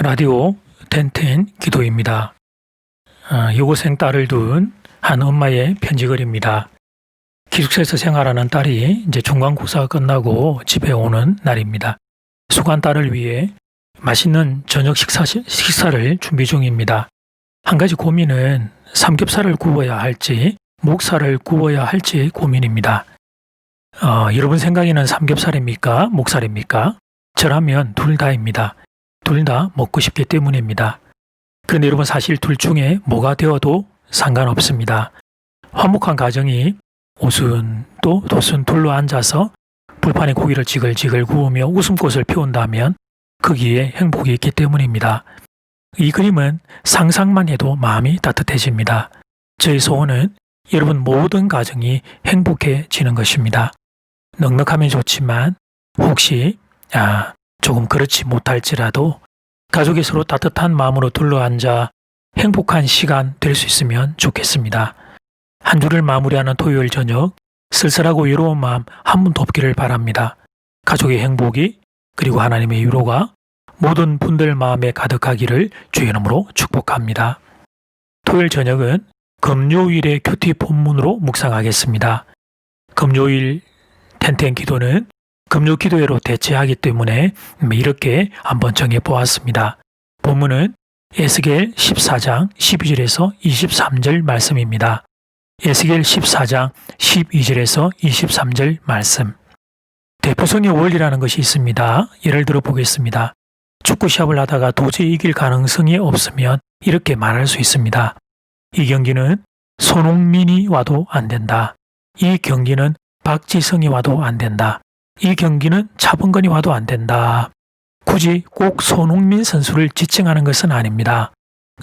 라디오 텐텐 기도입니다. 아, 여고생 딸을 둔 한 엄마의 편지글입니다. 기숙사에서 생활하는 딸이 이제 중간고사가 끝나고 집에 오는 날입니다. 수간 딸을 위해 맛있는 저녁 식사, 식사를 준비 중입니다. 한 가지 고민은 삼겹살을 구워야 할지 목살을 구워야 할지 고민입니다. 어, 여러분 생각에는 삼겹살입니까? 목살입니까? 저라면 둘 다입니다. 둘 다 먹고 싶기 때문입니다. 그런데 여러분 사실 둘 중에 뭐가 되어도 상관없습니다. 화목한 가정이 오순 또 도순 둘로 앉아서 불판에 고기를 지글지글 구우며 웃음꽃을 피운다면 거기에 행복이 있기 때문입니다. 이 그림은 상상만 해도 마음이 따뜻해집니다. 저의 소원은 여러분 모든 가정이 행복해지는 것입니다. 넉넉하면 좋지만 혹시 아, 조금 그렇지 못할지라도 가족이 서로 따뜻한 마음으로 둘러앉아 행복한 시간 될 수 있으면 좋겠습니다. 한 주를 마무리하는 토요일 저녁 쓸쓸하고 외로운 마음 한분 돕기를 바랍니다. 가족의 행복이 그리고 하나님의 위로가 모든 분들 마음에 가득하기를 주의 이름으로 축복합니다. 토요일 저녁은 금요일의 큐티 본문으로 묵상하겠습니다. 금요일 텐텐 기도는 금요 기도회로 대체하기 때문에 이렇게 한번 정해 보았습니다. 본문은 에스겔 14장 12절에서 23절 말씀입니다. 에스겔 14장 12절에서 23절 말씀. 대표성의 원리라는 것이 있습니다. 예를 들어 보겠습니다. 축구 시합을 하다가 도저히 이길 가능성이 없으면 이렇게 말할 수 있습니다. 이 경기는 손흥민이 와도 안 된다. 이 경기는 박지성이 와도 안 된다. 이 경기는 차범근이 와도 안 된다. 굳이 꼭 손흥민 선수를 지칭하는 것은 아닙니다.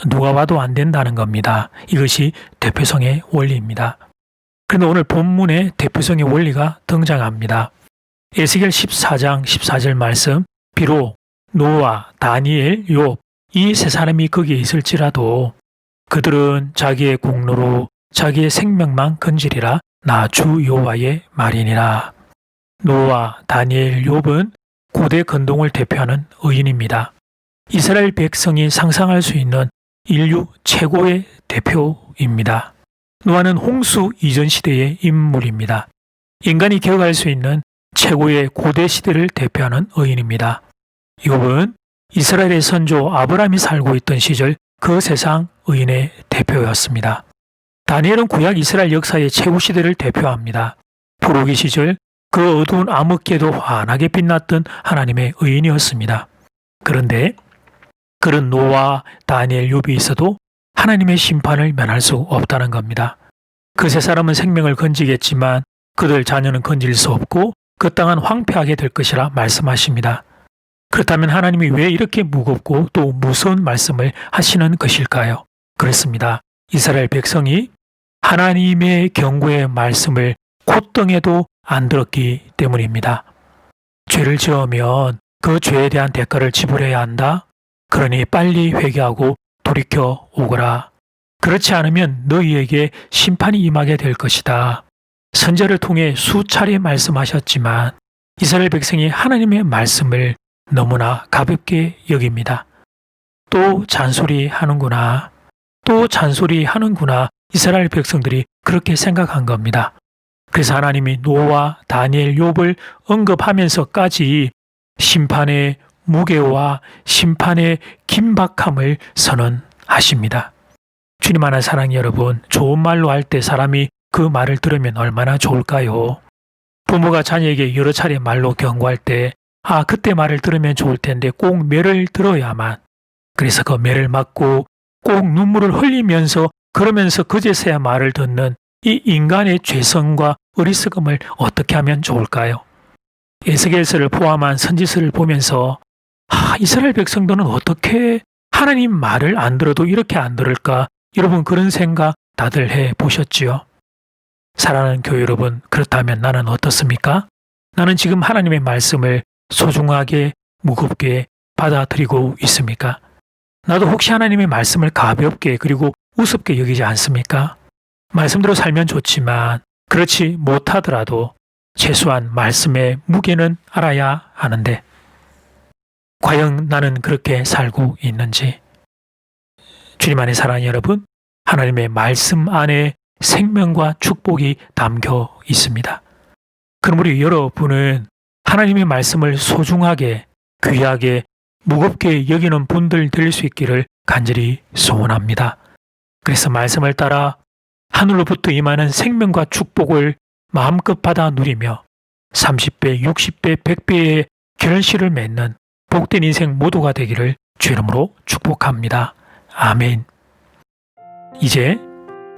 누가 와도 안 된다는 겁니다. 이것이 대표성의 원리입니다. 그런데 오늘 본문에 대표성의 원리가 등장합니다. 에스겔 14장 14절 말씀 비록 노아, 다니엘, 욥 이 세 사람이 거기에 있을지라도 그들은 자기의 공로로 자기의 생명만 건지리라 나 주 여호와의 말이니라. 노아, 다니엘, 욥은 고대 근동을 대표하는 의인입니다. 이스라엘 백성이 상상할 수 있는 인류 최고의 대표입니다. 노아는 홍수 이전 시대의 인물입니다. 인간이 기억할 수 있는 최고의 고대 시대를 대표하는 의인입니다. 욥은 이스라엘의 선조 아브라함이 살고 있던 시절 그 세상 의인의 대표였습니다. 다니엘은 구약 이스라엘 역사의 최고 시대를 대표합니다. 부르기 시절 그 어두운 암흑계도 환하게 빛났던 하나님의 의인이었습니다. 그런데 그런 노아, 다니엘, 욥이 있어도 하나님의 심판을 면할 수 없다는 겁니다. 그 세 사람은 생명을 건지겠지만 그들 자녀는 건질 수 없고 그 땅은 황폐하게 될 것이라 말씀하십니다. 그렇다면 하나님이 왜 이렇게 무겁고 또 무서운 말씀을 하시는 것일까요? 그렇습니다. 이스라엘 백성이 하나님의 경고의 말씀을 콧등에도 안 들었기 때문입니다. 죄를 지으면 그 죄에 대한 대가를 지불해야 한다. 그러니 빨리 회개하고 돌이켜 오거라. 그렇지 않으면 너희에게 심판이 임하게 될 것이다. 선제를 통해 수차례 말씀하셨지만 이스라엘 백성이 하나님의 말씀을 너무나 가볍게 여깁니다. 또 잔소리 하는구나. 또 잔소리 하는구나. 이스라엘 백성들이 그렇게 생각한 겁니다. 그래서 하나님이 노아, 다니엘, 욥을 언급하면서까지 심판의 무게와 심판의 긴박함을 선언하십니다. 주님 하나 사랑 여러분, 좋은 말로 할 때 사람이 그 말을 들으면 얼마나 좋을까요? 부모가 자녀에게 여러 차례 말로 경고할 때, 아, 그때 말을 들으면 좋을 텐데 꼭 매를 들어야만. 그래서 그 매를 맞고 꼭 눈물을 흘리면서 그러면서 그제서야 말을 듣는 이 인간의 죄성과 어리석음을 어떻게 하면 좋을까요? 에스겔서를 포함한 선지서를 보면서 아, 이스라엘 백성들은 어떻게 하나님 말을 안 들어도 이렇게 안 들을까? 여러분 그런 생각 다들 해 보셨지요? 사랑하는 교회 여러분, 그렇다면 나는 어떻습니까? 나는 지금 하나님의 말씀을 소중하게 무겁게 받아들이고 있습니까? 나도 혹시 하나님의 말씀을 가볍게 그리고 우습게 여기지 않습니까? 말씀대로 살면 좋지만 그렇지 못하더라도 최소한 말씀의 무게는 알아야 하는데 과연 나는 그렇게 살고 있는지. 주님 안에 사랑하는 여러분, 하나님의 말씀 안에 생명과 축복이 담겨 있습니다. 그럼 우리 여러분은 하나님의 말씀을 소중하게, 귀하게, 무겁게 여기는 분들 될 수 있기를 간절히 소원합니다. 그래서 말씀을 따라 하늘로부터 임하는 생명과 축복을 마음껏 받아 누리며 30배, 60배, 100배의 결실을 맺는 복된 인생 모두가 되기를 주 이름으로 축복합니다. 아멘. 이제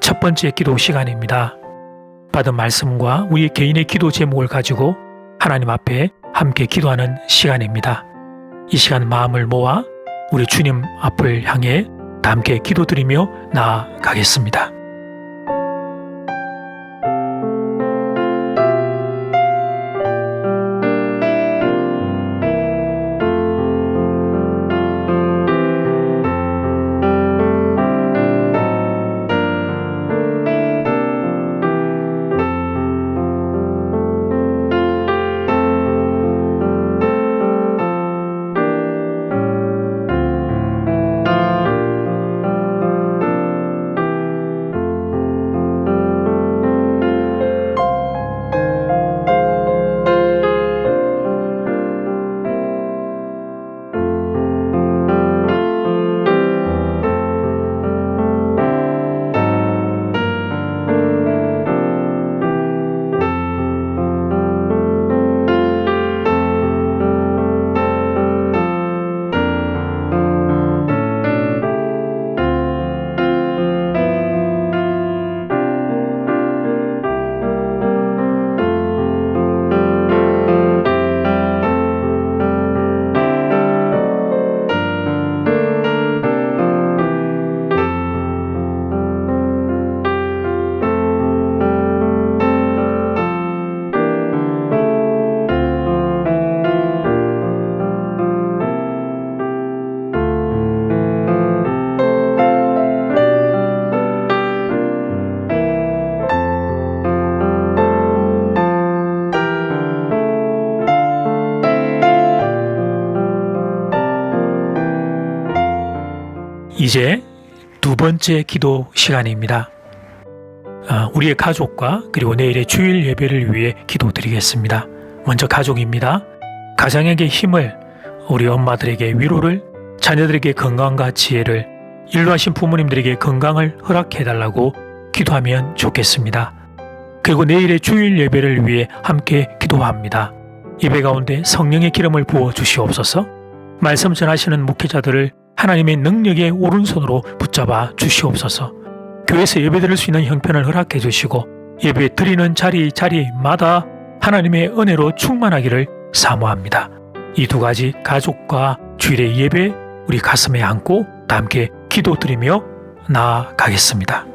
첫 번째 기도 시간입니다. 받은 말씀과 우리 개인의 기도 제목을 가지고 하나님 앞에 함께 기도하는 시간입니다. 이 시간 마음을 모아 우리 주님 앞을 향해 다 함께 기도드리며 나아가겠습니다. 이제 두 번째 기도 시간입니다. 아, 우리의 가족과 그리고 내일의 주일 예배를 위해 기도드리겠습니다. 먼저 가족입니다. 가정에게 힘을, 우리 엄마들에게 위로를, 자녀들에게 건강과 지혜를, 일루하신 부모님들에게 건강을 허락해달라고 기도하면 좋겠습니다. 그리고 내일의 주일 예배를 위해 함께 기도합니다. 예배 가운데 성령의 기름을 부어 주시옵소서. 말씀 전하시는 목회자들을 하나님의 능력의 오른손으로 붙잡아 주시옵소서. 교회에서 예배드릴 수 있는 형편을 허락해 주시고 예배 드리는 자리 자리마다 하나님의 은혜로 충만하기를 사모합니다. 이 두 가지 가족과 주일의 예배 우리 가슴에 안고 다 함께 기도드리며 나아가겠습니다.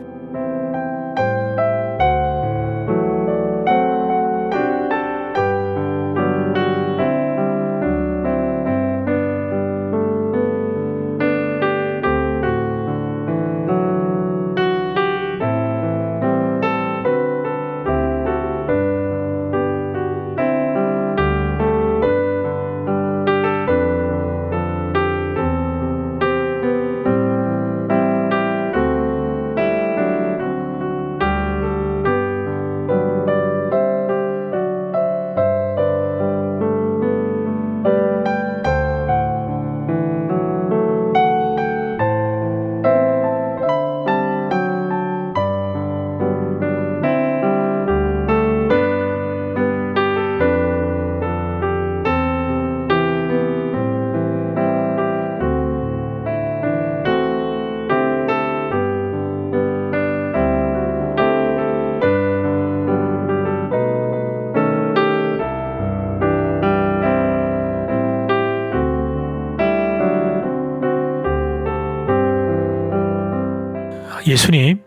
예수님,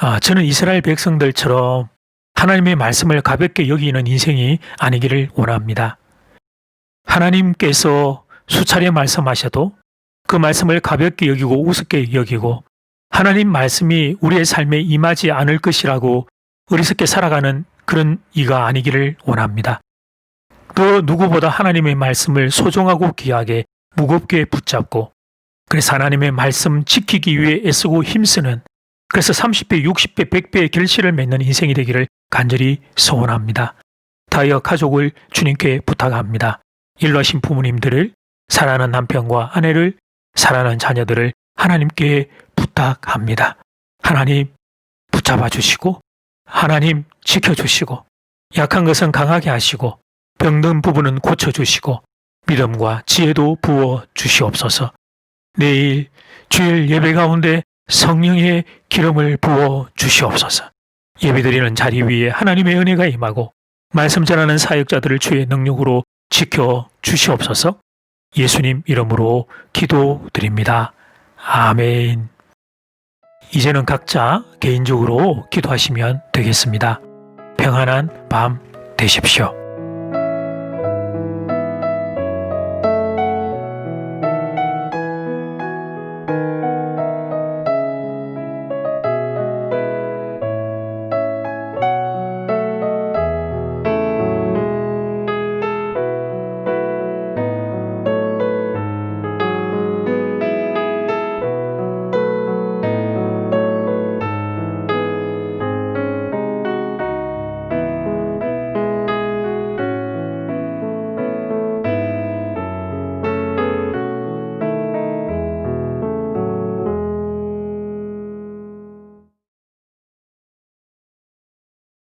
아, 저는 이스라엘 백성들처럼 하나님의 말씀을 가볍게 여기는 인생이 아니기를 원합니다. 하나님께서 수차례 말씀하셔도 그 말씀을 가볍게 여기고 우습게 여기고 하나님 말씀이 우리의 삶에 임하지 않을 것이라고 어리석게 살아가는 그런 이가 아니기를 원합니다. 그 누구보다 하나님의 말씀을 소중하고 귀하게 무겁게 붙잡고 그래서 하나님의 말씀 지키기 위해 애쓰고 힘쓰는 그래서 30배, 60배, 100배의 결실을 맺는 인생이 되기를 간절히 소원합니다. 다이어 가족을 주님께 부탁합니다. 일러신 부모님들을 사랑하는 남편과 아내를 사랑하는 자녀들을 하나님께 부탁합니다. 하나님 붙잡아 주시고 하나님 지켜 주시고 약한 것은 강하게 하시고 병든 부분은 고쳐 주시고 믿음과 지혜도 부어 주시옵소서. 내일 주일 예배 가운데 성령의 기름을 부어 주시옵소서. 예배드리는 자리 위에 하나님의 은혜가 임하고 말씀 전하는 사역자들을 주의 능력으로 지켜 주시옵소서. 예수님 이름으로 기도드립니다. 아멘. 이제는 각자 개인적으로 기도하시면 되겠습니다. 평안한 밤 되십시오.